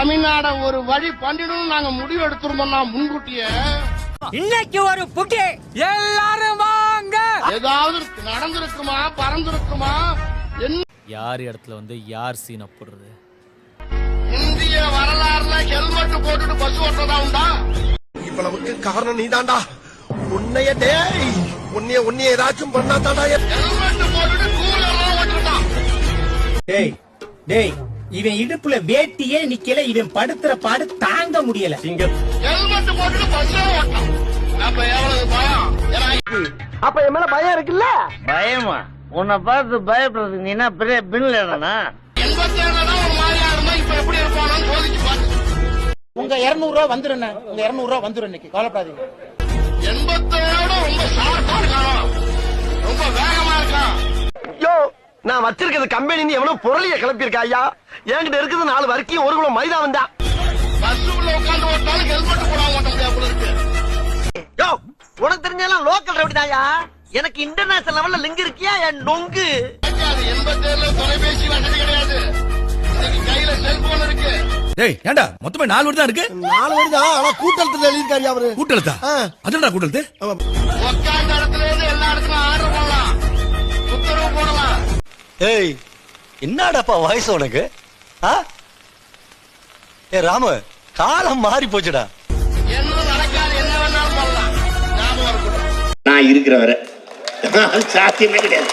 தமிழ்நாட ஒரு வழி பண்ணிடணும் நாங்க முடிவு எடுத்திருந்தோம்னா முன்கூட்டியே. இன்னைக்கு ஒரு புட்டி. எல்லாரும் வாங்க. ஏதாவது நடந்திருக்குமா பறந்திருக்குமா? என்ன யார் இடத்துல வந்து யார் சீனை போடுறது? இந்திய வரலாறுல ஹெல்மெட் போட்டுட்டு பஸ் ஓட்டுறதா உண்டா? இவ்வளவுக்கு காரணம் நீதான்டா உன்னைய டேய் உன்னைய உன்னைய ஏதாச்சும் பண்ணா தாண்டா ஹெல்மெட் போட்டுட்டு கூலெல்லாம் ஓட்டுட்டான் டேய் டேய் இவன் இடுப்புல வேட்டியே நிக்கல இவன் படுத்துற பாடு தாங்க முடியல. அப்ப என் மேல பயம் இருக்குல்ல? பயமா? உன்னை பார்த்து பயப்படுறதுக்கு நீ என்ன பெரிய சோதிச்சு பாரு. உங்க இருநூறு ரூபா வந்துரும் உங்க இருநூறு ரூபா வந்துரும் இன்னைக்கு கவலைப்படாதீங்க. நான் வச்சிருக்கிறது கம்பெனி எவ்வளவு பொருளிய கிளப்பியிருக்கா ஐயா? என்கிட்ட இருக்குது நாலு வரைக்கும் ஒரு கிலோ மைதா வந்தா யோ உனக்கு தெரிஞ்சாலும் லோக்கல் ரவுடிதாயா எனக்கு இன்டர்நேஷனல் லெவல்ல லிங்க் இருக்கியா என் நொங்கு? தொலைபேசி வசதி கிடையாது. கையில செல்போன் இருக்கு. டேய் ஏண்டா? மொத்தமே நாலு வருடம் இருக்கு? நாலு வருதா ஆனா கூட்டத்துல எழுதியிருக்காரு அவரு. கூட்டெழுத்தா அதுடா கூட்டெழுத்து உட்கார்ந்த இடத்துல இருந்து எல்லா இடத்துலயும் ஆர்டர் ஏய் என்னடாப்பா வயசு உனக்கு? ஆ? ஏ ராமு காலம் மாறி போச்சுடா. என்ன நடக்காது என்ன வேணாலும் பண்ணலாம். ஞாபகம் இருக்கட்டும். நான் இருக்கிற வரை. சாத்தியமே கிடையாது.